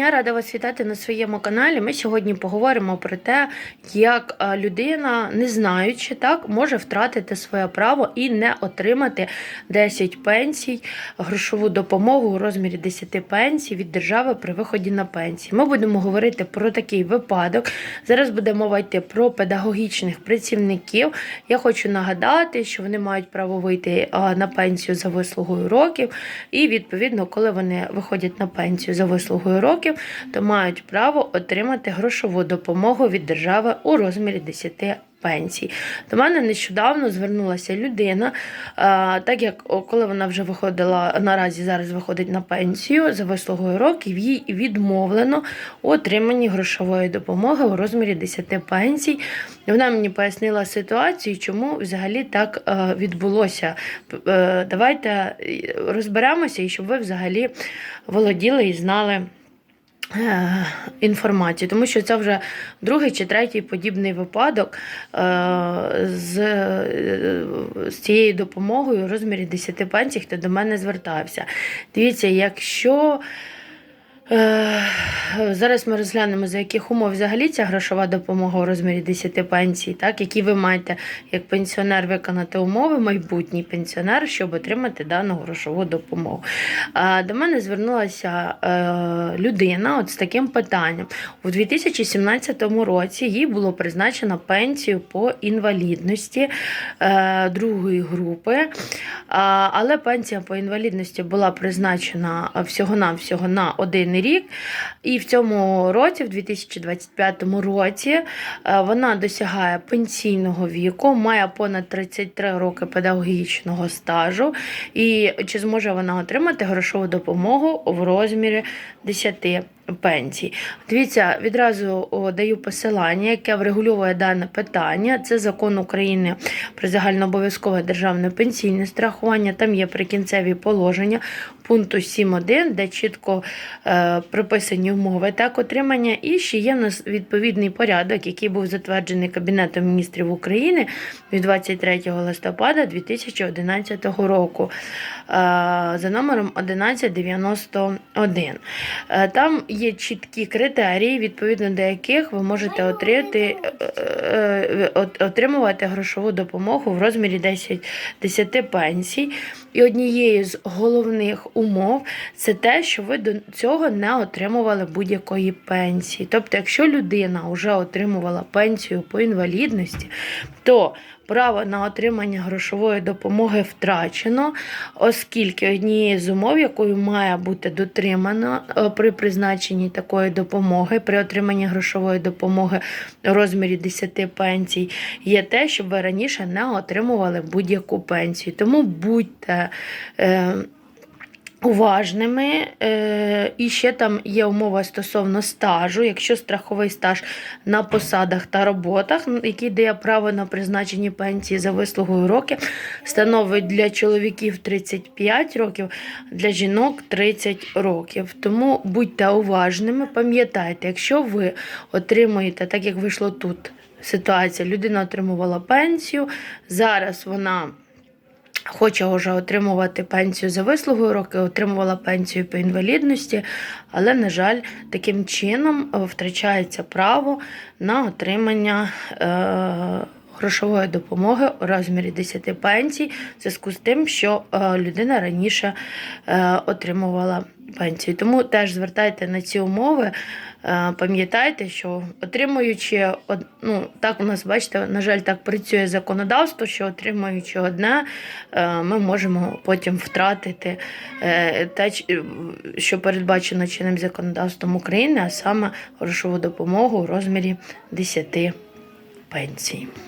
Я рада вас вітати на своєму каналі. Ми сьогодні поговоримо про те, як е, людина, не знаючи так, може втратити своє право і не отримати 10 пенсій, грошову допомогу у розмірі 10 пенсій від держави при виході на пенсії. Ми будемо говорити про такий випадок. Зараз буде мова йти про педагогічних працівників. Я хочу нагадати, що вони мають право вийти е, на пенсію за вислугою років, і відповідно, коли вони виходять на пенсію за вислугою років, то мають право отримати грошову допомогу від держави у розмірі 10 пенсій. До мене нещодавно звернулася людина, так як коли вона вже виходила наразі зараз виходить на пенсію за вислугою років, їй відмовлено у отриманні грошової допомоги у розмірі 10 пенсій. Вона мені пояснила ситуацію, чому взагалі так е, відбулося. Е, Давайте е, розберемося і щоб ви взагалі володіли і знали. Е, Інформацію, тому що це вже другий чи третій подібний випадок е, з, е, з цією допомогою у розмірі 10 пенсій, хто до мене звертався. Дивіться, якщо Зараз ми розглянемо, за яких умов взагалі ця грошова допомога у розмірі 10 пенсій, так, які ви маєте як пенсіонер виконати умови, майбутній пенсіонер, щоб отримати дану грошову допомогу. Е, До мене звернулася е, людина от з таким питанням. У 2017 році їй було призначено пенсію по інвалідності е, другої групи, е, але пенсія по інвалідності була призначена всього-навсього на один рік. І в цьому році, в 2025 році, е, вона досягає пенсійного віку, має понад 33 роки педагогічного стажу. І чи зможе вона отримати грошову допомогу в розмірі 10 пенсій. Дивіться, відразу даю посилання, яке врегульовує дане питання. Це закон України про загальнообов'язкове державне пенсійне страхування. Там є прикінцеві положення пункту 7.1, де чітко е, прописані умови так отримання. І ще є в нас відповідний порядок, який був затверджений Кабінетом міністрів України від 23 листопада 2011 року е, за номером 1191. Е, Там є чіткі критерії, відповідно до яких ви можете отримати, е, отримувати грошову допомогу в розмірі 10, 10 пенсій. І однією з головних умов це те, що ви до цього не отримували будь-якої пенсії. Тобто, якщо людина вже отримувала пенсію по інвалідності, то право на отримання грошової допомоги втрачено, оскільки однією з умов, якою має бути дотримано е, при призначенні такої допомоги, при отриманні грошової допомоги у розмірі 10 пенсій, є те, щоб ви раніше не отримували будь-яку пенсію. Тому будьте. Уважними, Е, і ще там є умова стосовно стажу. Якщо страховий стаж на посадах та роботах, який дає право на призначені пенсії за вислугою років, становить для чоловіків 35 років, для жінок 30 років. Тому будьте уважними, пам'ятайте, якщо ви отримуєте, так як вийшло тут ситуація, людина отримувала пенсію, зараз вона. Хоче вже отримувати пенсію за вислугою роки, отримувала пенсію по інвалідності, але, на жаль, таким чином втрачається право на отримання е, грошової допомоги у розмірі 10 пенсій, в зв'язку з тим, що е, людина раніше е, отримувала пенсію. Тому теж звертайте на ці умови. Е, Пам'ятайте, що отримуючи ну, так у нас, бачите, на жаль, так працює законодавство, що отримуючи одне, ми можемо потім втратити те, що передбачено чинним законодавством України, а саме грошову допомогу у розмірі 10 пенсій.